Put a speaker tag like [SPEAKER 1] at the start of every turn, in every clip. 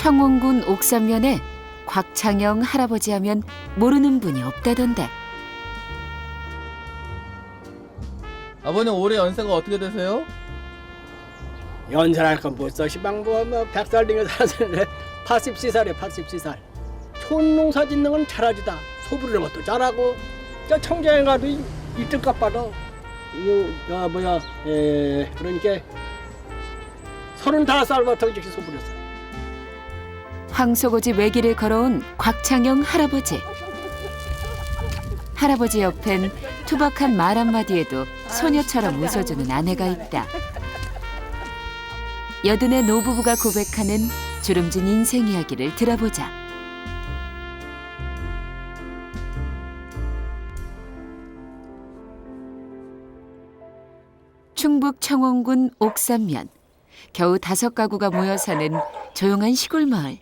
[SPEAKER 1] 청원군 옥산면에 곽창영 할아버지 하면 모르는 분이 없다던데.
[SPEAKER 2] 아버님 올해 연세가 어떻게 되세요?
[SPEAKER 3] 연설할 건 벌써 시방부 뭐 백살 등에 살았는데 80시살이야 80시살. 촌농사 짓는 건 잘하지다. 소 부르는 것도 잘하고. 저 청장에 가도 이- 이뜰값 받아 이거 저 뭐야 에 그러니까 서른다섯 살부터 이렇게 소 부렸어
[SPEAKER 1] 황소고지 외길을 걸어온 곽창영 할아버지. 할아버지 옆엔 투박한 말 한마디에도 소녀처럼 웃어주는 아내가 있다. 여든의 노부부가 고백하는 주름진 인생 이야기를 들어보자. 충북 청원군 옥산면 겨우 다섯 가구가 모여 사는 조용한 시골 마을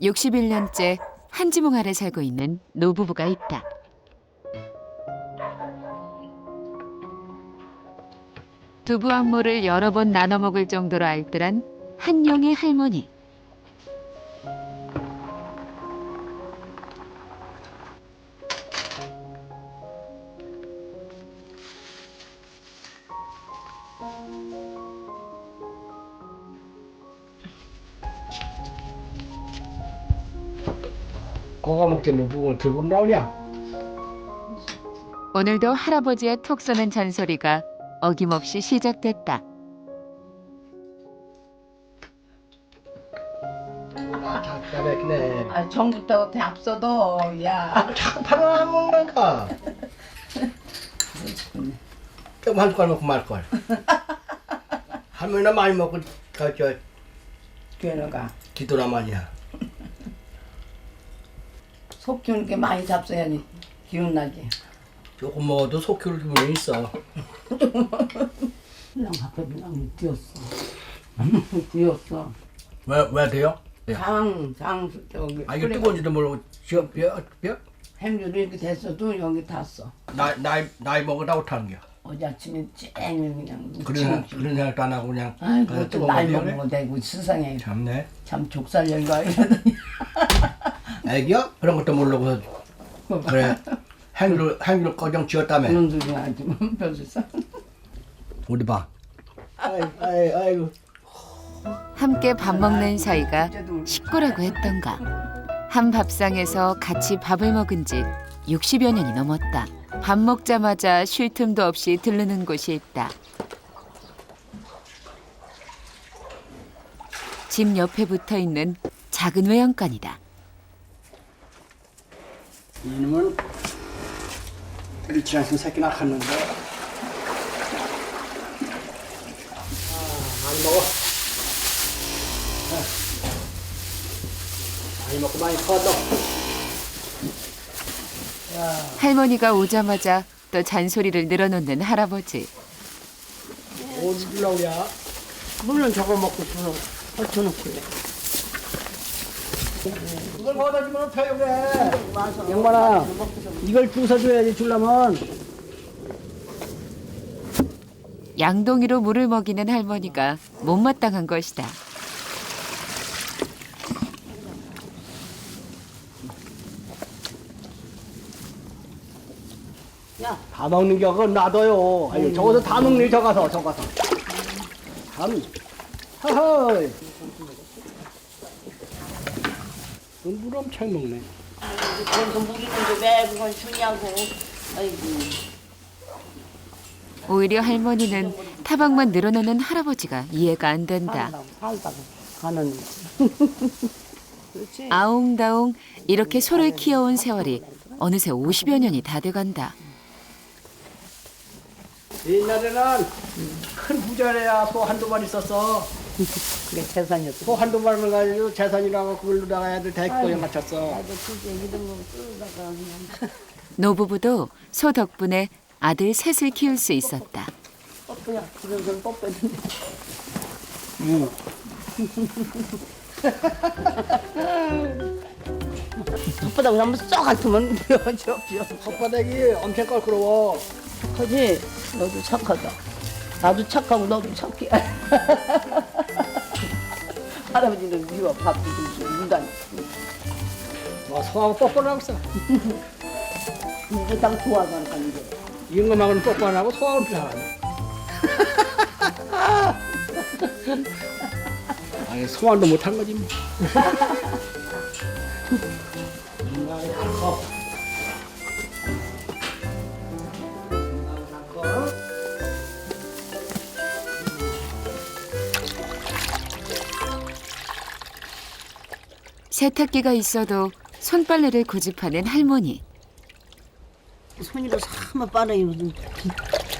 [SPEAKER 1] 61년째 한 지붕 아래 살고 있는 노부부가 있다. 두부 한 모를 여러 번 나눠 먹을 정도로 알뜰한 한영의 할머니.
[SPEAKER 3] 먹게 누구를 들고 나오냐?
[SPEAKER 1] 오늘도 할아버지의 톡 쏘는 잔소리가 어김없이 시작됐다.
[SPEAKER 3] 아
[SPEAKER 4] 아, 전부터 앞서도 야.
[SPEAKER 3] 아 자꾸 파란 안 먹는가? 좀한 숟갈 먹고 말 걸. 할머니나 많이 먹고 가저
[SPEAKER 4] 괴너가.
[SPEAKER 3] 기도나 말이야
[SPEAKER 4] 속 키우는 게 많이 잡숴야지 기운 나지.
[SPEAKER 3] 조금 먹어도 속 키울 기분이 있어
[SPEAKER 4] 그냥 앞에 그냥 뛰었어. 뛰었어.
[SPEAKER 3] 왜, 왜 돼요? 예.
[SPEAKER 4] 장, 장 저기
[SPEAKER 3] 아 이거
[SPEAKER 4] 끓여-
[SPEAKER 3] 뜨거운지도 모르고 지금 뼈, 뼈?
[SPEAKER 4] 햄줄이 이렇게 됐어도 여기 탔어.
[SPEAKER 3] 나, 나이, 나이 먹으라고 타는 거야
[SPEAKER 4] 어제 아침에 쨍 그냥
[SPEAKER 3] 그런,
[SPEAKER 4] 징-
[SPEAKER 3] 그런 생각도 안 하고 그냥
[SPEAKER 4] 또
[SPEAKER 3] 뜨거운
[SPEAKER 4] 나이
[SPEAKER 3] 거
[SPEAKER 4] 되고 세상에
[SPEAKER 3] 참네
[SPEAKER 4] 참 족살년가 이러더니
[SPEAKER 3] 애기야? 그런 것도 모르고 그래 행위를, 행위를 꺼정 지었다며
[SPEAKER 4] 그런 소리 하지 뭐 별세상.
[SPEAKER 3] 어디 봐 아이, 아이, 아이고
[SPEAKER 1] 함께 밥 먹는 사이가 식구라고 했던가. 한 밥상에서 같이 밥을 먹은 지 60여 년이 넘었다. 밥 먹자마자 쉴 틈도 없이 들르는 곳이 있다. 집 옆에 붙어 있는 작은 외양간이다.
[SPEAKER 3] 이놈은 일치랑 새끼 낳았는데 아, 많이 먹어 아. 많이 먹고 많이 커도
[SPEAKER 1] 할머니가 오자마자 또 잔소리를 늘어놓는 할아버지.
[SPEAKER 3] 어디 주려고야
[SPEAKER 4] 물론 저거 먹고 저거 헐쳐놓길래.
[SPEAKER 3] 이걸 먹어다 주면 펴요 그래? 양반아 이걸 주워줘야지 줄라면.
[SPEAKER 1] 양동이로 물을 먹이는 할머니가 못마땅한 것이다.
[SPEAKER 3] 다 먹는 격은 놔둬요. 아유 저거서 다 먹니 저가서 저가서. 참. 허허 물 엄청 먹네
[SPEAKER 4] 그래서 물 있는데 왜 그건 주냐고. 아이고.
[SPEAKER 1] 오히려 할머니는 타박만 늘어놓는 할아버지가 이해가 안 된다.
[SPEAKER 4] 살다가 살다가 가는. 그렇지.
[SPEAKER 1] 아웅다웅 이렇게 소를 키워온 세월이 어느새 50여 년이 다 돼간다.
[SPEAKER 3] 옛날에는 큰 부자래야 소 한두 마리 있었어
[SPEAKER 4] 그게 재산이었어.
[SPEAKER 3] 소 한두 마리를 가지고 재산이라고 그걸로다가 애들 데리고 맞췄어
[SPEAKER 4] 나도 진짜 이런 거 쓰다가 그냥
[SPEAKER 1] 노부부도 소 덕분에 아들 셋을 키울 수 있었다.
[SPEAKER 4] 뽀뽀야. 그런 걸 뽀뽀했는데.
[SPEAKER 3] 응.
[SPEAKER 4] 혓바닥 한번 쏙 핥으면 비어져 비어.
[SPEAKER 3] 혓바닥이 엄청 껄끄러워
[SPEAKER 4] 착하지? 너도 착하다. 나도 착하고 너도 착해. 할아버지는 미워 밥도 주고 물도
[SPEAKER 3] 안뭐 소하고 뽀뽀하고 있어.
[SPEAKER 4] 이게 딱 좋아하니까 이제.
[SPEAKER 3] 임금하고는 뽀뽀 안 하고 소하고는 잘하네. 아니 소환도 못한 거지 뭐. 인간의 거.
[SPEAKER 1] 세탁기가 있어도 손빨래를 고집하는 할머니.
[SPEAKER 4] 손이로 사마 빠르게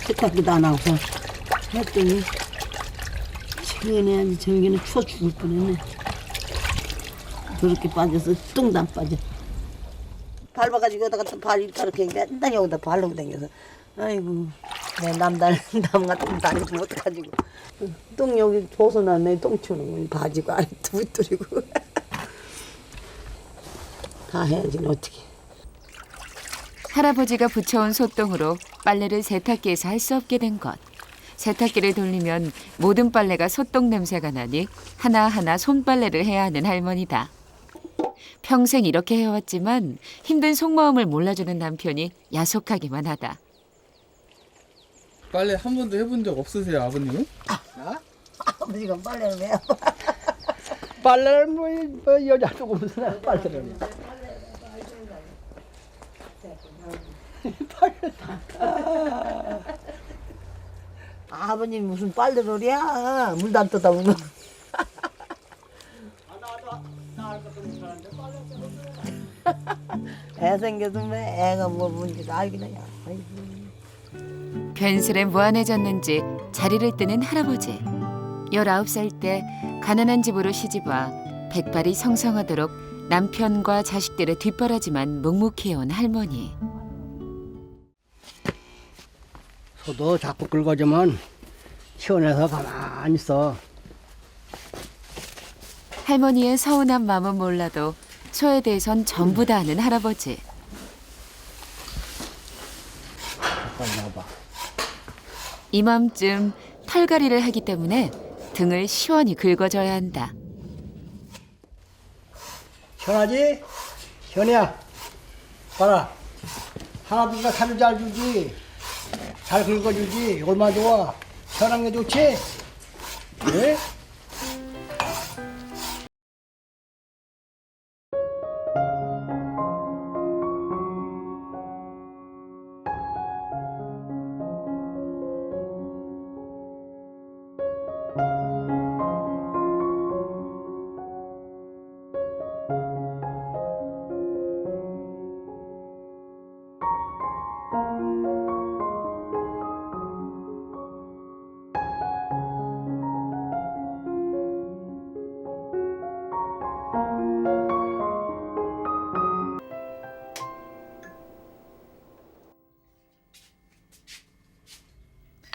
[SPEAKER 4] 세탁기도 안 하고 했더니 저기는 저기는 추워 죽을 뻔했네. 그렇게 빠져서 뚱도 안 빠져. 밟아가지고 여기다가 또발 이렇게 맨날 여기다 발로 다녀서 아이고 내 남달 남 같은 다니면 어떡하지고 똥 여기 벗어났네 똥 치우는 거 바지고 아래 두리고 다 해야지 어떻게
[SPEAKER 1] 할아버지가 붙여온 소똥으로 빨래를 세탁기에서 할 수 없게 된 것. 세탁기를 돌리면 모든 빨래가 소똥 냄새가 나니 하나하나 손빨래를 해야 하는 할머니다. 평생 이렇게 해왔지만 힘든 속마음을 몰라주는 남편이 야속하기만 하다.
[SPEAKER 2] 빨래 한 번도 해본 적 없으세요, 아버님은?
[SPEAKER 4] 아버지가 빨래를 왜
[SPEAKER 3] 빨래를 뭐, 뭐 여자 두고 무슨 빨래를 해.
[SPEAKER 4] 아버님 무슨 빨래롤이야 물도 안 보면 애 생겨서 왜 애가 뭐 뭔지 알긴 해야 아이고.
[SPEAKER 1] 괜스레 무안해졌는지 자리를 뜨는 할아버지. 19살 때 가난한 집으로 시집와 백발이 성성하도록 남편과 자식들의 뒷바라지만 묵묵히 해온 할머니.
[SPEAKER 3] 소도 자꾸 긁어주면 시원해서 가만히 있어.
[SPEAKER 1] 할머니의 서운한 마음은 몰라도 소에 대해선 전부 다 아는 할아버지. 이맘쯤 털갈이를 하기 때문에 등을 시원히 긁어줘야 한다.
[SPEAKER 3] 시원하지? 시원해야. 봐라. 할아버지가 살을 잘 주지. 잘 긁어주지. 얼마나 좋아. 게 좋지? 네?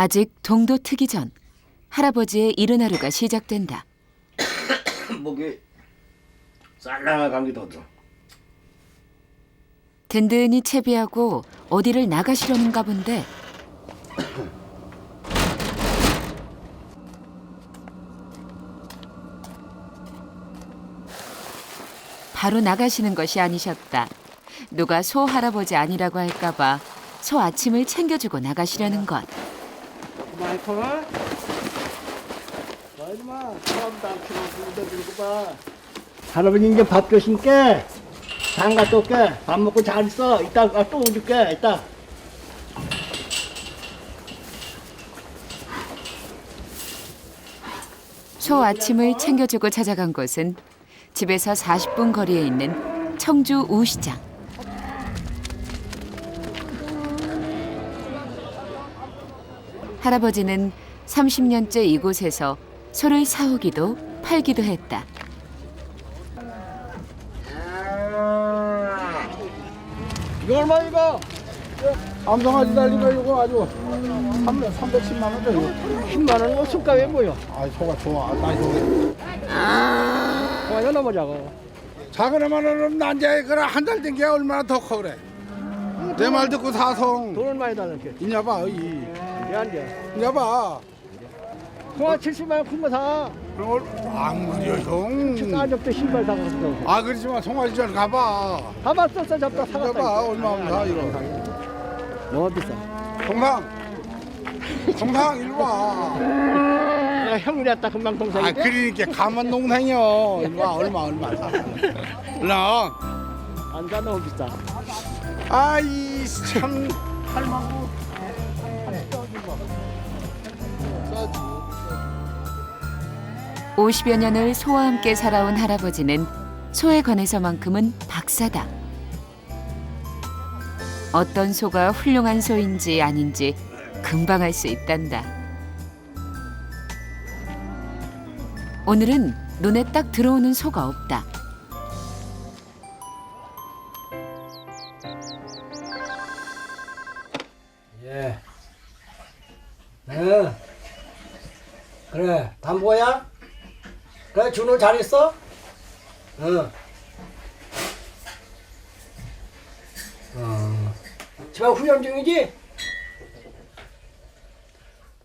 [SPEAKER 1] 아직 동도 트기 전 할아버지의 이른 하루가 시작된다.
[SPEAKER 5] 목이 쌀랑한 감기도 들어.
[SPEAKER 1] 든든히 채비하고 어디를 나가시려는가 본데 바로 나가시는 것이 아니셨다. 누가 소 할아버지 아니라고 할까봐 소 아침을 챙겨주고 나가시려는 것.
[SPEAKER 3] 마이크. 말지 마. 사람도 안 키워. 도 들고 봐. 할아버지 이제 밥 주신게. 장가 또 올게. 밥 먹고 잘 있어. 이따 아, 또 오줄게. 이따.
[SPEAKER 1] 소 아침을 챙겨주고 찾아간 곳은 집에서 40분 거리에 있는 청주 우시장. 할아버지는 30년째 이곳에서 소를 사오기도 팔기도 했다.
[SPEAKER 3] 이거 얼마 이거? 암송아지 달리가 이거 아주 3 310만 원 줘요. 10만 원 이거 술값에 뭐요?
[SPEAKER 6] 아 소가 좋아. 나 이거
[SPEAKER 3] 그만 넘어자고.
[SPEAKER 6] 작은 애만은 난자에 그래 한달 된게 얼마나 더 커 그래. 내 말 듣고 사성.
[SPEAKER 3] 돈을 많이 달라게.
[SPEAKER 6] 이냐 봐 이.
[SPEAKER 3] 미안해.
[SPEAKER 6] 이냐 봐.
[SPEAKER 3] 그만 70만 원 큰 거 사.
[SPEAKER 6] 그걸 안 그려 형.
[SPEAKER 3] 싸적도 신발 사갔어.
[SPEAKER 6] 아 그러지만 송아지 전 가봐.
[SPEAKER 3] 가봤었어 잡다
[SPEAKER 6] 가봐
[SPEAKER 3] 사갔다.
[SPEAKER 6] 얼마면 사 이거.
[SPEAKER 3] 너무 비싸.
[SPEAKER 6] 동상. 동상 일로 와.
[SPEAKER 3] 야, 형이 왔다 금방 동생이.
[SPEAKER 6] 아 그러니까 가만 동상이요. 일로 와 얼마 얼마 사. 얼마.
[SPEAKER 3] 안사 너무 비싸.
[SPEAKER 6] 아이 참. 할망구.
[SPEAKER 1] 50여 년을 소와 함께 살아온 할아버지는 소에 관해서만큼은 박사다. 어떤 소가 훌륭한 소인지 아닌지 금방 알 수 있단다. 오늘은 눈에 딱 들어오는 소가 없다.
[SPEAKER 3] 예. 네. 그래, 담보야? 그래, 준호 잘했어? 응. 어. 집안 훈련 중이지?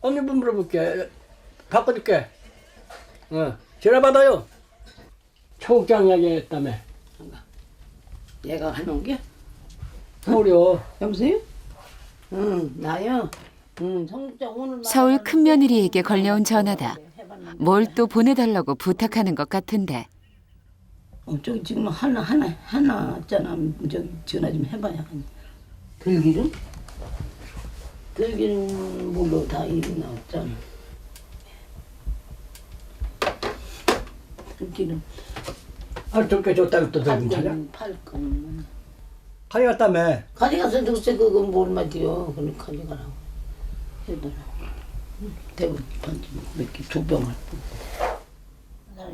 [SPEAKER 3] 언니 분 물어볼게. 바꿔줄게. 응. 전화 받아요. 초국장 이야기 했다며.
[SPEAKER 4] 얘가 해놓은 게?
[SPEAKER 3] 서울이요.
[SPEAKER 4] 여보세요? 응, 나요. 응, 성국장 오늘
[SPEAKER 1] 서울 큰며느리에게 걸려온 전화다. 뭘 또 보내달라고 부탁하는 것 같은데
[SPEAKER 4] 어, 저기 지금 하나 하나 하나 있잖아. 저기 전화 좀 해봐야. 들기름? 들기름 물로 다 이리 나왔잖아. 들기름
[SPEAKER 3] 아, 좋게 좋다고 또 들긴 찾아.
[SPEAKER 4] 팔건 팔건
[SPEAKER 3] 가져갔다며.
[SPEAKER 4] 가져가서 글쎄 그거 뭘 맞지요? 그럼 가져가라고. 얘들아. 대구 반지 몇개두 병을.